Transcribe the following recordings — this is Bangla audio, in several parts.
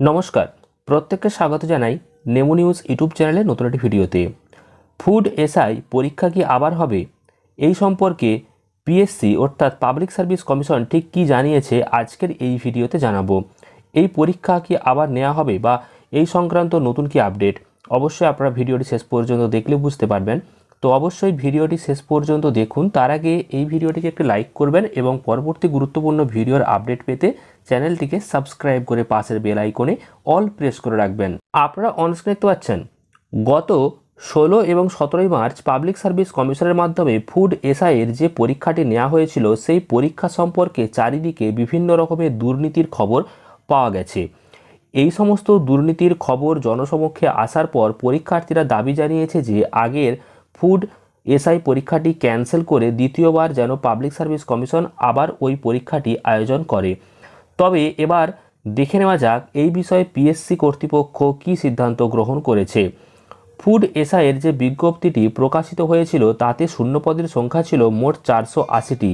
নমস্কার, প্রত্যেককে স্বাগত জানাই নেমো নিউজ ইউটিউব চ্যানেলে নতুন একটি ভিডিওতে। ফুড এসআই পরীক্ষা কি আবার হবে? এই সম্পর্কে পিএসসি অর্থাৎ পাবলিক সার্ভিস কমিশন ঠিক কী জানিয়েছে আজকের এই ভিডিওতে জানাব। এই পরীক্ষা কি আবার নেওয়া হবে বা এই সংক্রান্ত নতুন কি আপডেট অবশ্যই আপনারা ভিডিওটি শেষ পর্যন্ত দেখলে বুঝতে পারবেন। তো অবশ্যই ভিডিওটি শেষ পর্যন্ত দেখুন। তার আগে এই ভিডিওটিকে একটি লাইক করবেন এবং পরবর্তী গুরুত্বপূর্ণ ভিডিওর আপডেট পেতে চ্যানেলটিকে সাবস্ক্রাইব করে পাশের বেল আইকনে অল প্রেস করে রাখবেন। আপনারা অনস্ক্রিন পাচ্ছেন, গত ষোলো এবং সতেরোই মার্চ পাবলিক সার্ভিস কমিশনের মাধ্যমে ফুড এসআইয়ের যে পরীক্ষাটি নেওয়া হয়েছিল, সেই পরীক্ষা সম্পর্কে চারিদিকে বিভিন্ন রকমের দুর্নীতির খবর পাওয়া গেছে। এই সমস্ত দুর্নীতির খবর জনসমক্ষে আসার পর পরীক্ষার্থীরা দাবি জানিয়েছে যে আগের ফুড এসআই পরীক্ষাটি ক্যান্সেল করে দ্বিতীয়বার যেন পাবলিক সার্ভিস কমিশন আবার ওই পরীক্ষাটি আয়োজন করে। তবে এবার দেখে নেওয়া যাক এই বিষয়ে পিএসসি কর্তৃপক্ষ কী সিদ্ধান্ত গ্রহণ করেছে। ফুড এসআইয়ের যে বিজ্ঞপ্তিটি প্রকাশিত হয়েছিল তাতে শূন্যপদের সংখ্যা ছিল মোট চারশো আশিটি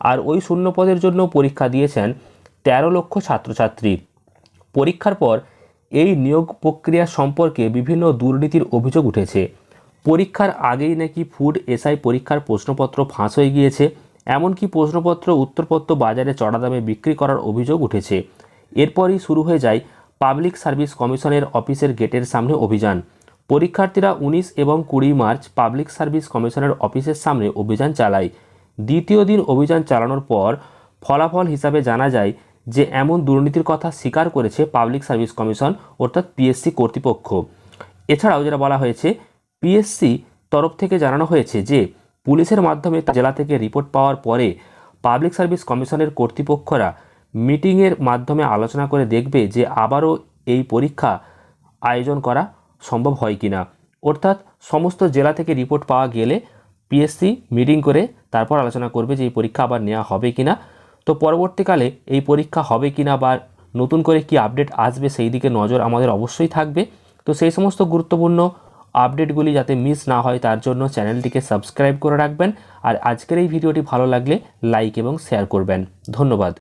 আর ওই শূন্যপদের জন্য পরীক্ষা দিয়েছেন তেরো লক্ষ ছাত্রছাত্রী। পরীক্ষার পর এই নিয়োগ প্রক্রিয়া সম্পর্কে বিভিন্ন দুর্নীতির অভিযোগ উঠেছে। পরীক্ষার আগেই নাকি ফুড এসআই পরীক্ষার প্রশ্নপত্র ফাঁস হয়ে গিয়েছে, এমনকি প্রশ্নপত্র, উত্তরপত্র বাজারে চড়া দামে বিক্রি করার অভিযোগ উঠেছে। এরপরই শুরু হয়ে যায় পাবলিক সার্ভিস কমিশনের অফিসের গেটের সামনে অভিযান। পরীক্ষার্থীরা উনিশ এবং কুড়ি মার্চ পাবলিক সার্ভিস কমিশনের অফিসের সামনে অভিযান চালায়। দ্বিতীয় দিন অভিযান চালানোর পর ফলাফল হিসাবে জানা যায় যে এমন দুর্নীতির কথা স্বীকার করেছে পাবলিক সার্ভিস কমিশন, অর্থাৎ পিএসসি কর্তৃপক্ষ। এছাড়াও যেটা বলা হয়েছে পিএসসি তরফ থেকে জানানো হয়েছে যে, পুলিশের মাধ্যমে জেলা থেকে রিপোর্ট পাওয়ার পরে পাবলিক সার্ভিস কমিশনের কর্তৃপক্ষরা মিটিংয়ের মাধ্যমে আলোচনা করে দেখবে যে, আবারও এই পরীক্ষা আয়োজন করা সম্ভব হয় কি না অর্থাৎ সমস্ত জেলা থেকে রিপোর্ট পাওয়া গেলে পিএসসি মিটিং করে তারপর আলোচনা করবে যে, এই পরীক্ষা আবার নেওয়া হবে কি না তো পরবর্তীকালে এই পরীক্ষা হবে কি না বা নতুন করে কি আপডেট আসবে, সেই দিকে নজর আমাদের অবশ্যই থাকবে। তো সেই সমস্ত গুরুত্বপূর্ণ আপডেটগুলি যাতে মিস না হয়, তার জন্য চ্যানেলটিকে সাবস্ক্রাইব করে রাখবেন। আর আজকের এই ভিডিওটি ভালো লাগলে লাইক এবং শেয়ার করবেন। ধন্যবাদ।